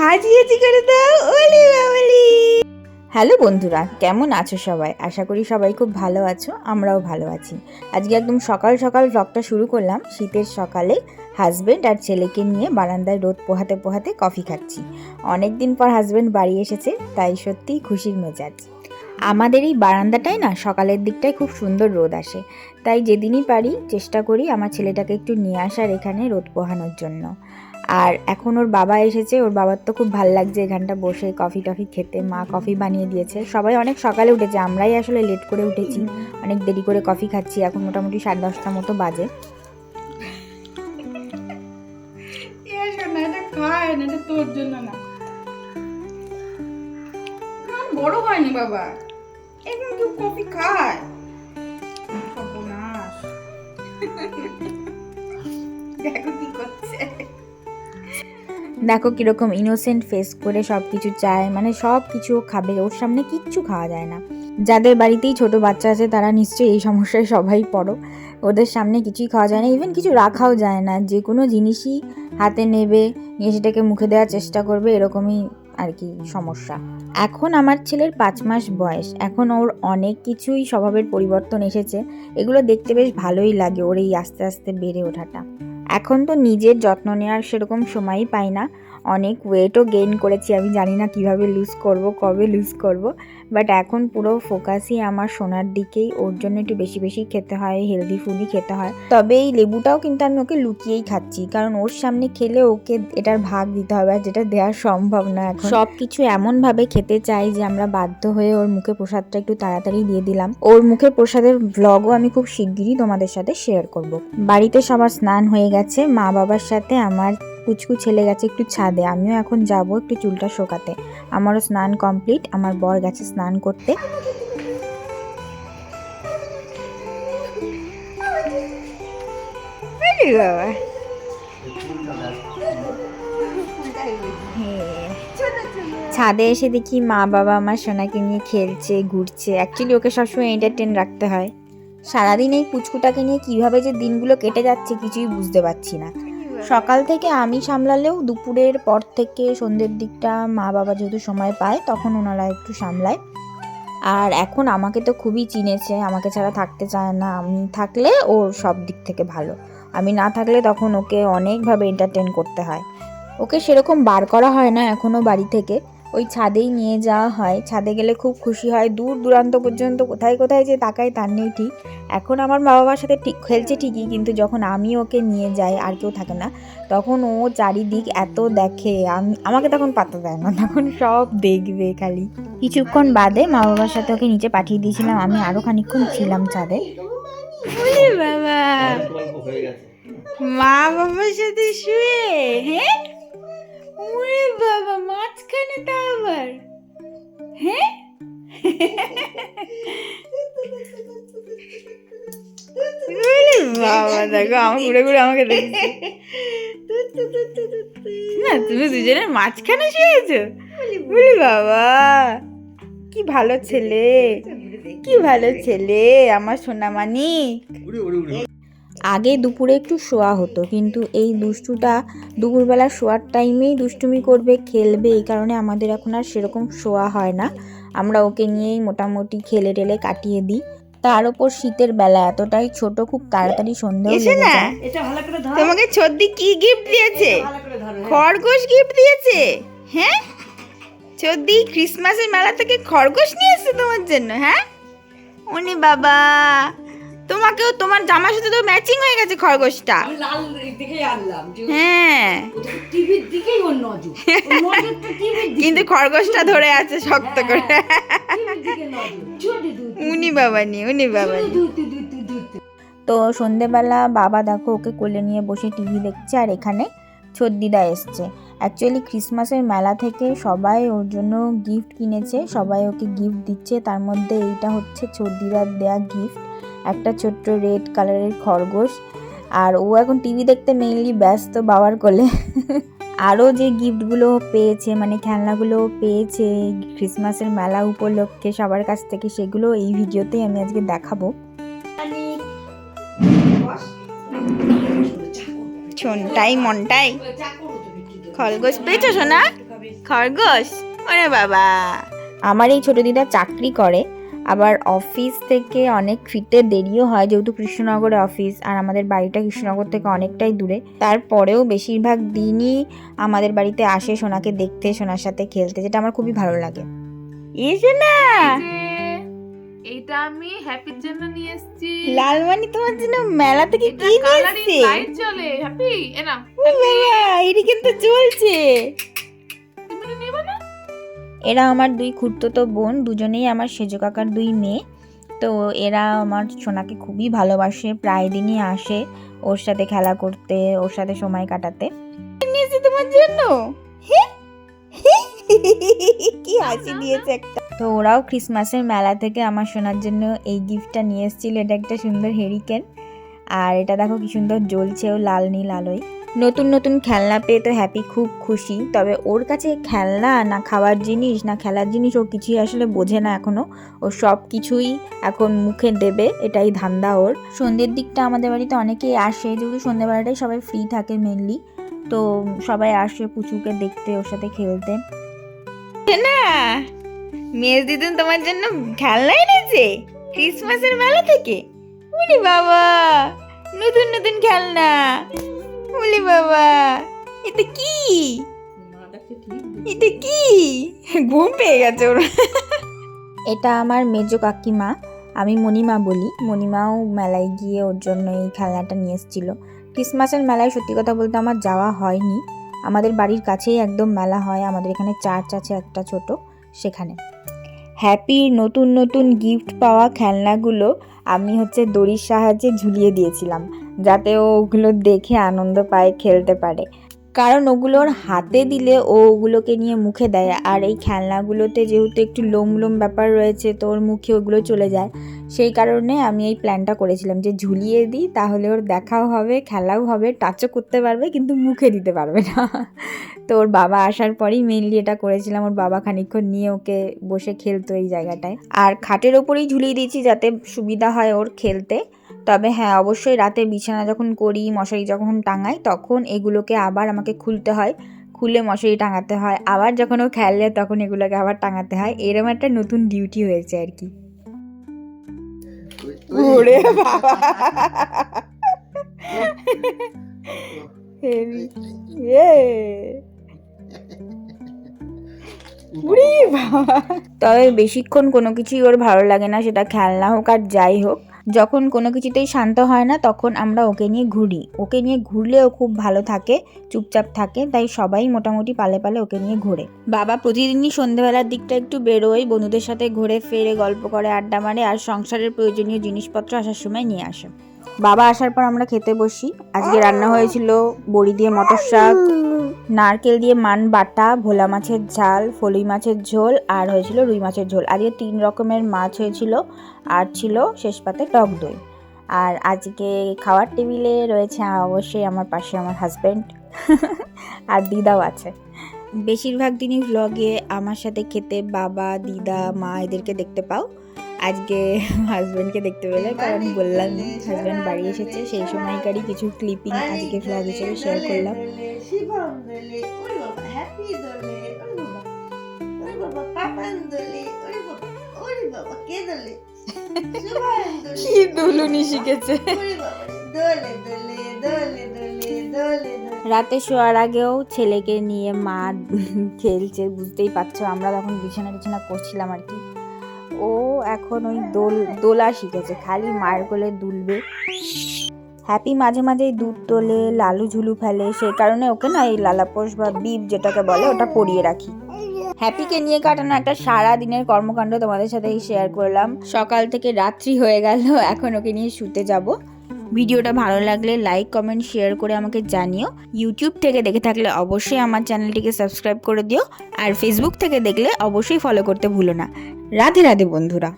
হাজি হাজি করে দাও, ওলি বাবলি। হ্যালো বন্ধুরা, কেমন আছো সবাই? আশা করি সবাই খুব ভালো আছো, আমরাও ভালো আছি। আজকে একদম সকাল সকাল ব্লগটা শুরু করলাম। শীতের সকালে হাজবেন্ড আর ছেলেকে নিয়ে বারান্দায় রোদ পোহাতে পোহাতে কফি খাচ্ছি। অনেক দিন পর হাজব্যান্ড বাড়ি এসেছে, তাই সত্যিই খুশির মেজাজ। আমাদের এই বারান্দাটায় না, সকালের দিকটায় খুব সুন্দর রোদ আসে। তাই যেদিনই পারি, চেষ্টা করি আমার ছেলেটাকে একটু নিয়ে আসার এখানে রোদ পোহানোর জন্য। আর এখন ওর বাবা এসেছে, ওর বাবার তো খুব ভালো লাগছে এখানটা বসে কফি টফি খেতে। মা কফি বানিয়ে দিয়েছে। সবাই অনেক সকালে উঠেছে, আমরাই আসলে লেট করে উঠেছি। অনেক দেরি করে কফি খাচ্ছি, এখন মোটামুটি সাড়ে দশটা মতো বাজে। দেখো কি করছে। দেখো কীরকম ইনোসেন্ট ফেস করে সব কিছু চায় মানে সব কিছু খাবে, ওর সামনে কিচ্ছু খাওয়া যায় না। যাদের বাড়িতেই ছোট বাচ্চা আছে, তারা নিশ্চয়ই এই সমস্যায় সবাই পড়ো। ওদের সামনে কিছুই খাওয়া যায় না ইভেন কিছু রাখাও যায় না। যে কোনো জিনিসই হাতে নেবে, নিয়ে সেটাকে মুখে দেওয়ার চেষ্টা করবে, এরকমই আর কি সমস্যা। এখন আমার ছেলের পাঁচ মাস বয়স, এখন ওর অনেক কিছুই স্বভাবের পরিবর্তন এসেছে। এগুলো দেখতে বেশ ভালোই লাগে ওর এই আস্তে আস্তে বেড়ে ওঠাটা। এখন তো নিজের যত্ন নেওয়ার সেরকম সময়ই পাই না। অনেক ওয়েটও গেইন করেছি। আমি জানি না কীভাবে লুজ করব, কবে লুজ করব। বাট এখন পুরো ফোকাসই আমার সোনার দিকেই। ওর জন্য একটু বেশি বেশি খেতে হয় হেলদি ফুডই খেতে হয়। তবে এই লেবুটাও কিন্তু আমি ওকে লুকিয়েই খাচ্ছি। কারণ ওর সামনে খেলে ওকে এটার ভাগ দিতে হবে আর যেটা দেওয়া সম্ভব না এখন। সব কিছু এমনভাবে খেতে চাই যে আমরা বাধ্য হয়ে ওর মুখে প্রসাদটা একটু তাড়াতাড়ি দিয়ে দিলাম। ওর মুখে প্রসাদের ব্লগও আমি খুব শিগগিরই তোমাদের সাথে শেয়ার করব। বাড়িতে সবার স্নান হয়ে গেছে। মা বাবার সাথে আমার পুচকু ছেলে গেছে একটু ছাদে আমিও এখন যাব একটু চুলটা শোকাতে। আমারও স্নান কমপ্লিট আমার বর গেছে স্নান করতে। ছাদে এসে দেখি মা বাবা আমার সোনাকে নিয়ে খেলছে ঘুরছে। অ্যাকচুয়ালি ওকে সবসময় এন্টারটেন রাখতে হয়। সারাদিন এই পুচকুটাকে নিয়ে কীভাবে যে দিনগুলো কেটে যাচ্ছে কিছুই বুঝতে পারছি না। সকাল থেকে আমি সামলালেও দুপুরের পর থেকে সন্ধ্যের দিকটা মা বাবা যেহেতু সময় পায়, তখন ওনারা একটু সামলায়। আর এখন আমাকে তো খুবই চিনেছে, আমাকে ছাড়া থাকতে চায় না। আমি থাকলে ওর সব দিক থেকে ভালো। আমি না থাকলে তখন ওকে অনেকভাবে এন্টারটেন করতে হয়। ওকে সেরকম বার করা হয় না এখনও বাড়ি থেকে। ওই ছাদেই নিয়ে যাওয়া হয়। ছাদে গেলে খুব খুশি হয়। দূর দূরান্ত পর্যন্ত কোথায় কোথায় যে তাকায় তার নেই ঠিক। এখন আমার মা বাবার সাথে ঠিক খেলছে ঠিকই, কিন্তু যখন আমি ওকে নিয়ে যাই, আর কেউ থাকে না, তখন ও চারিদিক এত দেখে। আমি, আমাকে তখন পাত্তা দেয় না, তখন সব দেখবে খালি। কিছুক্ষণ বাদে মা বাবার সাথে ওকে নিচে পাঠিয়ে দিয়েছিলাম। আমি আরও খানিক্ষণ ছিলাম ছাদে। বাবা! মা বাবার সাথে শুয়ে হ্যাঁ? বাবা মাঝখানে তা আবার। হ্যাঁ? বাবা দেখো আমি ঘুরে ঘুরে আমাকে দেখছি। না তুমি দুজনের মাঝখানে শুয়েছো? বলি বাবা? কি ভালো ছেলে। কি ভালো ছেলে আমার সোনামানি আগে দুপুরে একটু শোয়া হতো কিন্তু এই দুষ্টুটা দুপুরবেলা শোয়ার টাইমেই দুষ্টুমি করবে খেলবে এই কারণে আমাদের এখন আর সেরকম শোয়া হয় না। আমরা ওকে নিয়েই মোটামুটি খেলে টেলে কাটিয়ে দিই। তার ওপর শীতের বেলা এতটাই ছোট খুব তাড়াতাড়ি সন্ধ্যেও লেগে না এটা ভালো করে ধর। তোমাকে ছদ্দি কি গিফট দিয়েছে? ভালো করে ধর খরগোশ গিফট দিয়েছে? হ্যাঁ? চোদ্দি ক্রিসমাসের মেলা থেকে খরগোশ নিয়ে এসছে তোমার জন্য হ্যাঁ? উনি বাবা। তোমাকেও তোমার জামার সাথে তো ম্যাচিং হয়ে গেছে খরগোশটা। লাল দেখেই আনলাম হ্যাঁ। টিভির দিকেই ওর নজর। ওর নজর তো টিভির দিকে। কিন্তু খরগোশটা ধরে আছে শক্ত করে। টিভির দিকে নজর। ছোট দুধ। উনি বাবা নি উনি বাবা তো সন্ধেবেলা বাবা দেখো ওকে কোলে নিয়ে বসে টিভি দেখছে আর এখানে ছদ্দিদা এসছে। অ্যাকচুয়ালি ক্রিসমাসের মেলা থেকে সবাই ওর জন্য গিফট কিনেছে সবাই ওকে গিফট দিচ্ছে। তার মধ্যে এইটা হচ্ছে ছদ্দিদার দেয়া গিফট একটা ছোট্ট রেড কালারের খরগোশ। আর ও এখন টিভি দেখতে মেইনলি ব্যস্ত বাবার কোলে। আরও যে গিফটগুলো পেয়েছে মানে খেলনাগুলো পেয়েছে ক্রিসমাসের মেলা উপলক্ষে সবার কাছ থেকে সেগুলো এই ভিডিওতেই আমি আজকে দেখাবো। মনটাই। খরগোশ পেয়েছ সোনা? খরগোশ? ওরে বাবা। আমার এই ছোট দিদা চাকরি করে। আবার অফিস থেকে অনেক ফিরতে দেরিও হয় যেহেতু কৃষ্ণনগরে অফিস আর আমাদের বাড়িটা কৃষ্ণনগর থেকে অনেকটাই দূরে। তারপরেও বেশিরভাগ দিনই আমাদের বাড়িতে আসে সোনাকে দেখতে সোনার সাথে খেলতে যেটা আমার খুবই ভালো লাগে। না! যে এইটা আমি হ্যাপির জন্য নিয়ে এসেছি। লালমানি তোমার জন্য মেলা থেকে কি নিয়ে লাইট জ্বলে হ্যাপি এ না এটা কিন্তু চলছে তুমি এটা নেবে? এরা আমার দুই খুড়তো বোন দুজনেই আমার সেজো কাকার দুই মেয়ে। তো এরা আমার সোনাকে খুবই ভালোবাসে প্রায় দিনই আসে ওর সাথে খেলা করতে ওর সাথে সময় কাটাতে। নিয়েছি তোমার জন্য? কি হাসি দিয়েছে একটা। তো ওরাও ক্রিসমাসের মেলা থেকে আমার সোনার জন্য এই গিফটটা নিয়ে এসেছিল। এটা একটা সুন্দর হেরিকেন আর এটা দেখো কি সুন্দর জ্বলছেও লাল নীল আলোয়। নতুন নতুন খেলনা পেয়ে তো হ্যাপি খুব খুশি। তবে ওর কাছে খেলনা না খাওয়ার জিনিস, না খেলার জিনিস ও কিছুই আসলে বোঝে না এখনও ও সব কিছুই এখন মুখে দেবে, এটাই ধান্দা ওর। সন্ধ্যের দিকটা আমাদের বাড়িতে অনেকেই আসে, যেহেতু সন্ধ্যেবেলাটাই সবাই ফ্রি থাকে মেনলি তো সবাই আসে পুচুকে দেখতে, ওর সাথে খেলতে। না, মেজ দিদুন তোমার জন্য খেলনা এনেছে ক্রিসমাসের মেলা থেকে? বাবা, নতুন নতুন খেলনা। উলি বাবা এটা কি এটা কি ঘুম পেয়ে গেছে ওর এটা আমার মেজো কাকিমা আমি মণিমা বলি মণিমাও মেলায় গিয়ে ওর জন্য এই খেলনাটা নিয়ে এসেছিল ক্রিসমাসের মেলায় সত্যি কথা বলতে আমার যাওয়া হয়নি আমাদের বাড়ির কাছেই একদম মেলা হয় আমাদের এখানে চার্চ আছে একটা ছোট সেখানে হ্যাপির নতুন নতুন গিফট পাওয়া খেলনাগুলো আমি হচ্ছে দড়ির সাহায্যে ঝুলিয়ে দিয়েছিলাম যাতে ওগুলো দেখে আনন্দ পায় খেলতে পারে। কারণ ওগুলোর হাতে দিলে ও ওগুলোকে নিয়ে মুখে দেয়। আর এই খেলনাগুলোতে যেহেতু একটু লোম লোম ব্যাপার রয়েছে, তো ওর মুখে ওগুলো চলে যায়। সেই কারণে আমি এই প্ল্যানটা করেছিলাম যে ঝুলিয়ে দিই, তাহলে ওর দেখাও হবে, খেলাও হবে টাচও করতে পারবে, কিন্তু মুখে দিতে পারবে না। তো ওর বাবা আসার পরেই মেনলি এটা করেছিলাম, ওর বাবা খানিকক্ষণ নিয়ে ওকে বসে খেলতো এই জায়গাটায়। আর খাটের ওপরেই ঝুলিয়ে দিয়েছি যাতে সুবিধা হয় ওর খেলতে। তবে হ্যাঁ অবশ্যই রাতে বিছানা যখন করি মশারি যখন টাঙাই তখন এগুলোকে আবার আমাকে খুলতে হয়। খুলে মশারি টাঙাতে হয়। আবার যখন ও খেলে তখন এগুলোকে আবার টাঙাতে হয়। এরকম একটা নতুন ডিউটি হয়েছে আর কি। ওরে বাবা। তবে বেশিক্ষণ কোনো কিছুই ওর ভালো লাগে না সেটা খেলনা হোক আর যাই হোক। যখন কোনো কিছুতেই শান্ত হয় না, তখন আমরা ওকে নিয়ে ঘুরি। ওকে নিয়ে ঘুরলেও খুব ভালো থাকে, চুপচাপ থাকে, তাই সবাই মোটামুটি পালে পালে ওকে নিয়ে ঘোরে। বাবা প্রতিদিনই সন্ধেবেলার দিকটা একটু বেরোয়, বন্ধুদের সাথে ঘুরে ফেরে গল্প করে, আড্ডা মারে আর সংসারের প্রয়োজনীয় জিনিসপত্র আসার সময় নিয়ে আসে। বাবা আসার পর আমরা খেতে বসি। আজকে রান্না হয়েছিল বড়ি দিয়ে মটর শাক। নারকেল দিয়ে মান বাটা, ভোলা মাছের ঝাল ফলুই মাছের ঝোল, আর হয়েছিল রুই মাছের ঝোল। আজকে তিন রকমের মাছ হয়েছিল, আর ছিল শেষ পাতে টক দই। আর আজকে খাওয়ার টেবিলে রয়েছে অবশ্যই আমার পাশে আমার হাজব্যান্ড আর দিদাও আছে। বেশিরভাগ দিনই ভ্লগে আমার সাথে খেতে বাবা, দিদা, মা এদেরকে দেখতে পাও। আজকে হাজব্যান্ডকে দেখতে পেলে কারণ বললাম হাজব্যান্ড বাড়ি এসেছে সেই সময়কারই কিছু ক্লিপিং আজকে ভ্লগ হিসেবে শেয়ার করলাম। কে দুলুনি শিখেছে। রাতে শোয়ার আগেও ছেলেকে নিয়ে মা খেলছে বুঝতেই পারছ আমরা তখন বিছানা বিছানা করছিলাম আর কি। ও এখন ওই দোল, দোলা শিখেছে, খালি মার কোলে দুলবে। হ্যাপি মাঝে মাঝে দুধ তোলে, লালু ঝুলু ফেলে সেই কারণে ওকে না এই লালাপোষ বা বিপ যেটাকে বলে, ওটা পরিয়ে রাখি। হ্যাপিকে নিয়ে কাটানো একটা সারা দিনের কর্মকাণ্ড তোমাদের সাথে শেয়ার করলাম। সকাল থেকে রাত্রি হয়ে গেল, এখন ওকে নিয়ে শুতে যাব। ভিডিওটা ভালো লাগলে লাইক কমেন্ট শেয়ার করে আমাকে জানিও। ইউটিউব থেকে দেখে থাকলে অবশ্যই আমার চ্যানেলটিকে সাবস্ক্রাইব করে দিও। আর ফেসবুক থেকে দেখলে অবশ্যই ফলো করতে ভুলো না। রাধে রাধে বন্ধুরা।